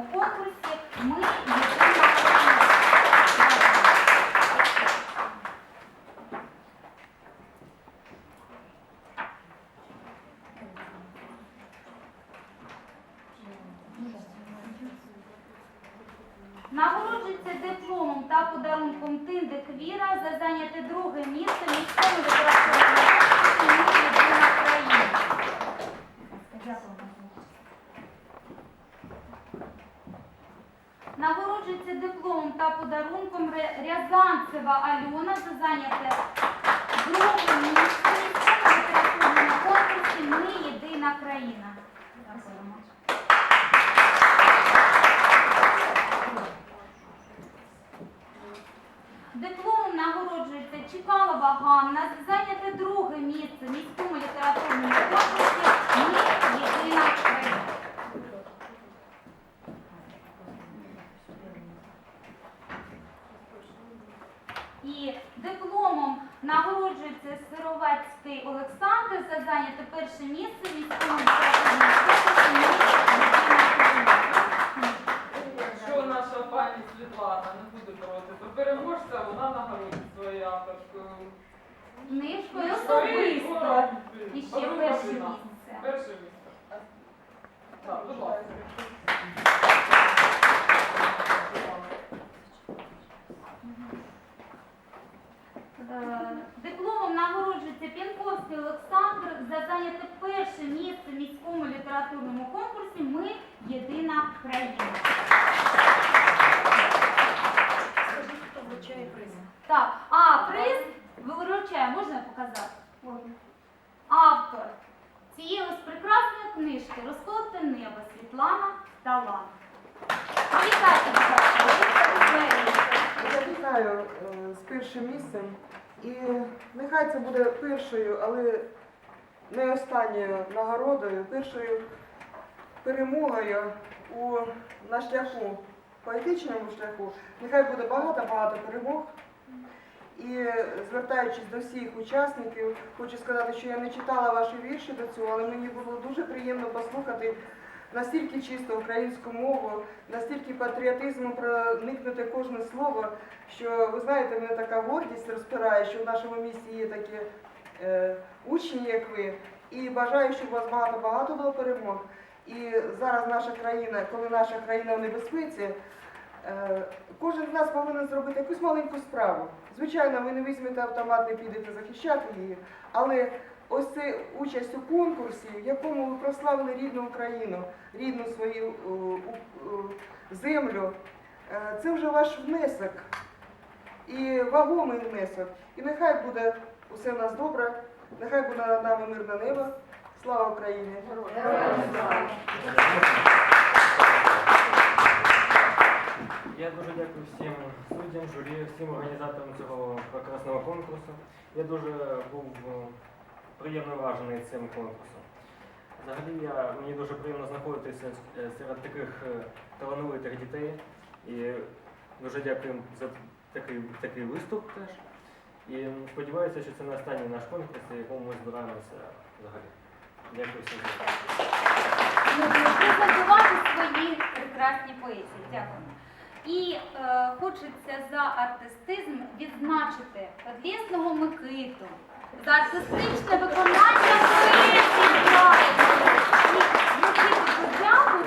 літературному конкурсі Ми. Нагороджується дипломом та подарунком Тинди Квіра за зайняте друге місце в міському літературному конкурсі «Ми єдина країна. Нагороджується дипломом та подарунком Рязанцева Альона за зайняте друге місце на конкурсі Ми єдина країна. Дякуємо. Дипломом нагороджується Чекалова Ганна за зайняте друге місце в міському літературному конкурсі Ми єдина країна. І дипломом нагороджується Сировецький Олександр за зайняте перше місце в міському. Якщо наша пані Світлана не буде проти, то переможця вона нагородить своєю авторською. Книжкою особисто. І ще Подруга перше жена. місце. Перше місце. Так, будь ласка. Е, Дипломом нагороджується Пінковський Олександр за зайняте перше місце в міському літературному конкурсі Ми єдина країна. Скажіть, хто вручає приз? Так, а приз виручає, можна показати? Автор цієї ось прекрасної книжки Розколоте небо Світлана будь ласка, Я вітаю е, з першим місцем. І нехай це буде першою, але не останньою нагородою, першою перемогою у, на шляху, поетичному шляху. Нехай буде багато-багато перемог. І звертаючись до всіх учасників, хочу сказати, що я не читала ваші вірші до цього, але мені було дуже приємно послухати настільки чисто українську мову, настільки патріотизмом проникнути кожне слово, що ви знаєте, мене така гордість розпирає, що в нашому місті є такі е, учні, як ви. І бажаю, щоб у вас багато-багато було перемог. І зараз наша країна, коли наша країна в небезпеці, е, кожен з нас повинен зробити якусь маленьку справу. Звичайно, ви не візьмете автомат, не підете захищати її, але ось це участь у конкурсі, в якому ви прославили рідну Україну, рідну свою е, у- е, землю, е, це вже ваш внесок і вагомий внесок. І нехай буде усе в нас добре, нехай буде над нами мирне небо. Слава Україні! Я дуже дякую всім суддям, журі, всім організаторам цього прекрасного конкурсу. Я дуже був приємно вражений цим конкурсом. Взагалі я, мені дуже приємно знаходитися е, серед таких е, талановитих дітей. І дуже дякую за такий, такий виступ теж. І сподіваюся, що це не останній наш конкурс, на якому ми збираємося взагалі. Дякую всім. за презентувати свої прекрасні поезії. Дякую. І е, хочеться за артистизм відзначити Подлісного Микиту, за артистичне виконання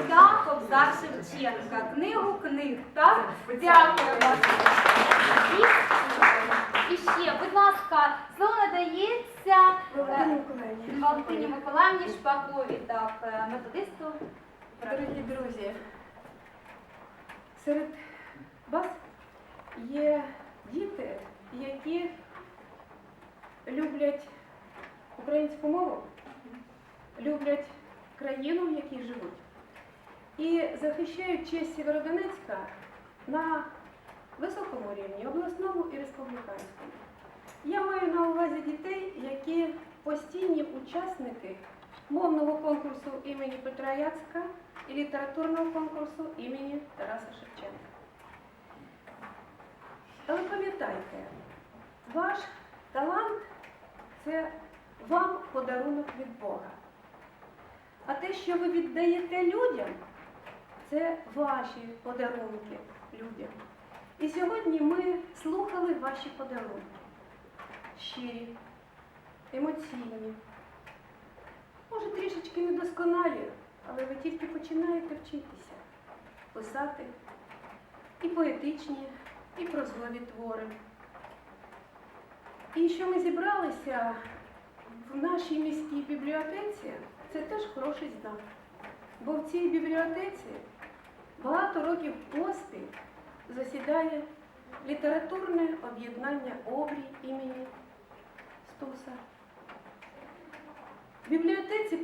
та Кобзар Шевченка. Книгу книг, так? Дякую вам. І, і ще, будь ласка, слово надається Валентині е, Миколаївні. Шпакові, так, е, методисту. Дорогі друзі, серед вас є діти, які люблять українську мову, люблять країну, в якій живуть, і захищають честь Сєвєродонецька на високому рівні, обласному і республіканському. Я маю на увазі дітей, які постійні учасники мовного конкурсу імені Петра Яцка і літературного конкурсу імені Тараса Шевченка. Але пам'ятайте, ваш талант це вам подарунок від Бога. А те, що ви віддаєте людям, це ваші подарунки людям. І сьогодні ми слухали ваші подарунки. Щирі, емоційні, може трішечки недосконалі, але ви тільки починаєте вчитися писати і поетичні, і прозові твори. І що ми зібралися в нашій міській бібліотеці, це теж хороший знак. Бо в цій бібліотеці багато років поспіль засідає літературне об'єднання обрій імені Стуса. В бібліотеці